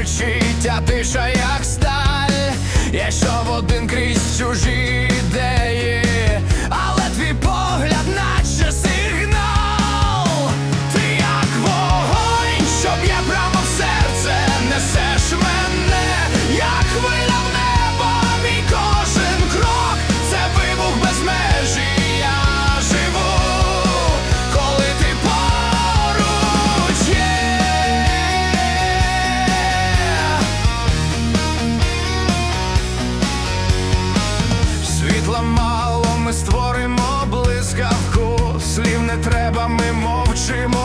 кричить, а тиша, як сталь, я йшов один крізь чужі. світла мало, ми створимо блискавку, слів не треба, ми мовчимо.